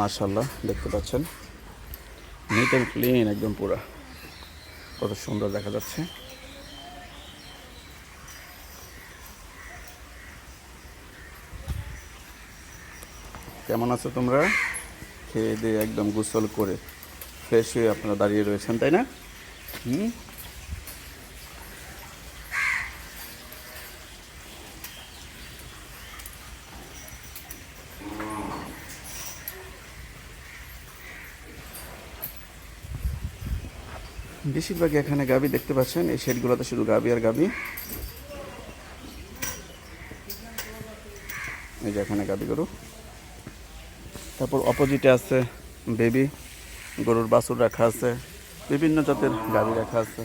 মাশাল্লাহ দেখতে পাচ্ছেন। নিট অ্যান্ড ক্লিন একদম পুরা। কত সুন্দর দেখা যাচ্ছে। কেমন আছো তোমরা? খেয়ে দিয়ে একদম গোসল করে ফ্রেশ হয়ে আপনারা দাঁড়িয়ে রয়েছেন, তাই না? হুম? বেশিরভাগই এখানে গাবি দেখতে পাচ্ছেন, এই শেডগুলোতে শুধু গাবি আর গাবি। এই যে এখানে গাবি গরু। তারপর অপোজিটে আছে বেবি, গরুর বাছুর রাখা আছে, বিভিন্ন জাতের গাবি রাখা আছে।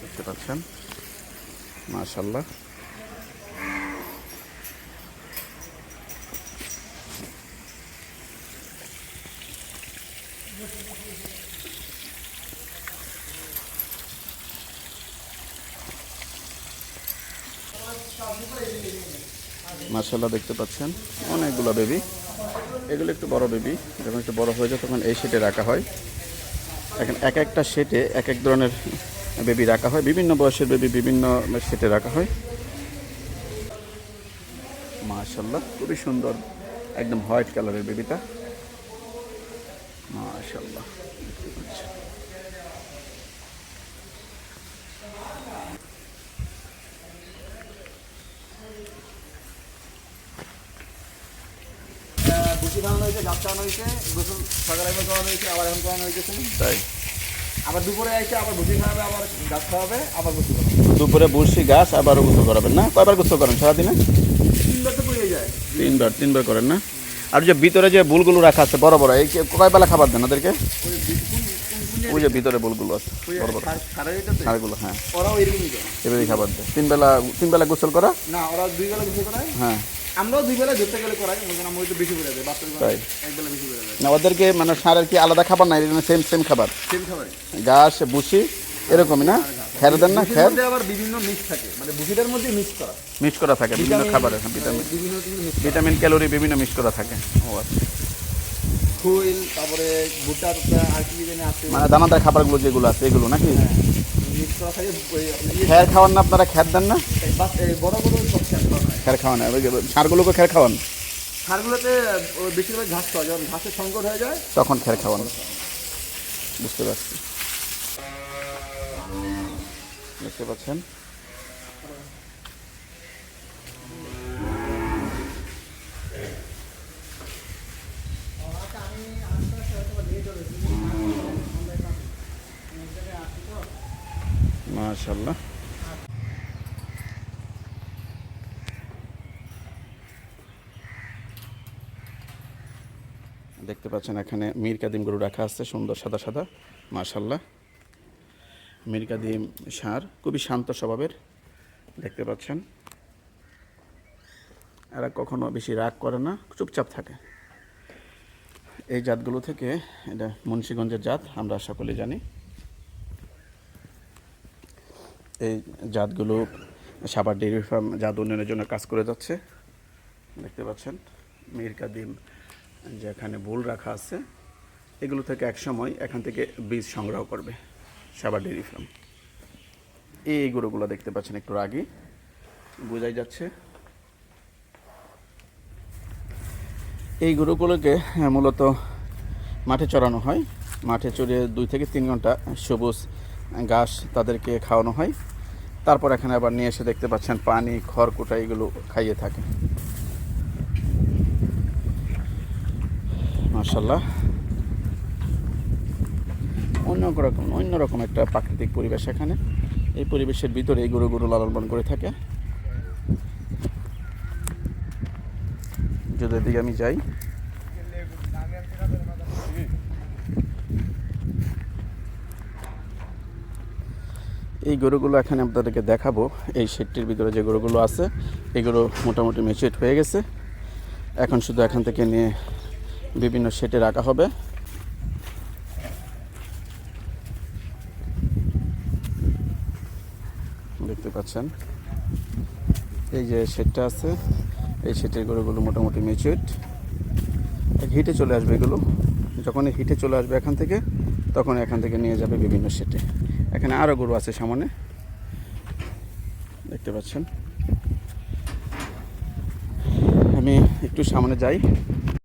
দেখতে পাচ্ছেন? মাশাল্লাহ মাশাল্লাহ দেখতে পাচ্ছেন। অনেকগুলো বেবি এগুলো একটু বড় বেবি যখন একটু বড় হয়ে যায়, তখন এই সেটে রাখা হয়। এখন এক একটা সেটে এক এক ধরনের বেবি রাখা হয়। বিভিন্ন বয়সের বেবি বিভিন্ন সেটে রাখা হয়। মাশাল্লাহ খুবই সুন্দর, একদম হোয়াইট কালারের বেবিটা মাশাল্লাহ দেখতে পাচ্ছেন। হয়েছে গাছ খাওয়ানো হয়েছে গোসল সকালে একবার খাওয়ানো হয়েছে আবার এখন হয়েছে। তাই। আবার দুপুরে আইসে আবার ভুসি খাওয়াবে আবার গাছ খাওয়াবে আবার গোসল দুপুরে গাছ আবার গোসল করাবেন না? কয়বার গোসল করেন সারাদিনে? তিনবার তো পড়ে যায়। তিনবার তিনবার করেন না? আর যে ভিতরে যে বুলগুলো রাখা আছে বড় বড় এই কয় বেলা খাবার দেন ওদেরকে? ওই যে ভিতরে বুলগুলো আছে বড় বড়? সারগুলো হ্যাঁ। ওরাও এরকমই খাবার দেয়। তিন বেলা তিন বেলা গোসল করা? না ওরা দুই বেলা গোসল করায়। হ্যাঁ। আমরাও দুই বেলা ধরতে গেলে করাই আমরা একটু বেশি করে দেয় বাচ্চার এক বেলা বেশি করে দেয় না ওদেরকে মানে সারের কি আলাদা খাবার নাই সেম সেম খাবার? সেম ঘাস বুসি এরকমই না? খের দেন না ভুসির আবার বিভিন্ন মিক্স থাকে মানে ভুসিটার মধ্যে মিক্স করা। মিক্স করা থাকে বিভিন্ন খাবারের হ্যাঁ, ভিটামিন। বিভিন্ন ভিটামিন ক্যালোরি বিভিন্ন মিক্স করা থাকে। ও আচ্ছা। ফুল তারপরে ভুট্টা টুট্টা আর কি জানি আছে। মানে দানাদার খাবারগুলো যেগুলো আছে এগুলো নাকি? ইয়ে খাওয়ান না আপনারা খ্যার দেন না? খের খাওয়ান সারগুলোকে খ্যার খাওয়ান। সারগুলোতে বেশিরভাগ ঘাস খাওয়া যখন ঘাসের সংকট হয়ে যায় তখন খ্যার খাওয়ান। বুঝতে পারছি। দেখতে পাচ্ছেন? মাশাল্লাহ দেখতে পাচ্ছেন এখানে মীর কাদিম গরু রাখা আছে, সুন্দর সাদা সাদা মাশাল্লাহ মীর কাদিম সার, খুবই শান্ত স্বভাবের, দেখতে পাচ্ছেন। এরা কখনো বেশি রাগ করে না, চুপচাপ থাকে। এই জাতগুলো থেকে, এটা মুন্সীগঞ্জের জাত, আমরা সকলে জানি। এই জাতগুলো সাবার ডেয়ারি ফার্ম জাত উন্নয়নের জন্য কাজ করে যাচ্ছে। দেখতে পাচ্ছেন মীর কাদিম যেখানে বুল রাখা আছে, এগুলো থেকে এক সময় এখান থেকে বীজ সংগ্রহ করবে সাবার ডেয়ারি ফার্ম। এই গরুগুলো দেখতে পাচ্ছেন একটু আগে বোঝাই যাচ্ছে। এই গরুগুলোকে মূলত মাঠে চড়ানো হয়। মাঠে চড়িয়ে দুই থেকে তিন ঘণ্টা সবুজ ঘাস তাদেরকে খাওয়ানো হয়। তারপর এখানে আবার নিয়ে এসে দেখতে পাচ্ছেন পানি, খড়কুটা এগুলো খাইয়ে থাকে। মার্শাল্লাহ অন্য রকম অন্যরকম একটা প্রাকৃতিক পরিবেশ এখানে। এই পরিবেশের ভিতরে এই গরুগুলো লালন পালন করে থাকে। যদি এদিকে আমি যাই। এই গরুগুলো এখানে আপনাদেরকে দেখাবো। এই শেডটির ভিতরে যে গরুগুলো আছে, এগুলো মোটামুটি মেচুয়েট হয়ে গেছে। এখন শুধু এখান থেকে নিয়ে বিভিন্ন শেডে রাখা হবে। দেখতে পাচ্ছেন? এই যে শেডটা আছে, এই শেডের গরুগুলো মোটামুটি ম্যাচিউড হিটে চলে আসবে এগুলো। যখন হিটে চলে আসবে এখান থেকে তখন এখান থেকে নিয়ে যাবে বিভিন্ন সেটে। এখানে আরও গরু আছে সামনে। দেখতে পাচ্ছেন। আমি একটু সামনে যাই।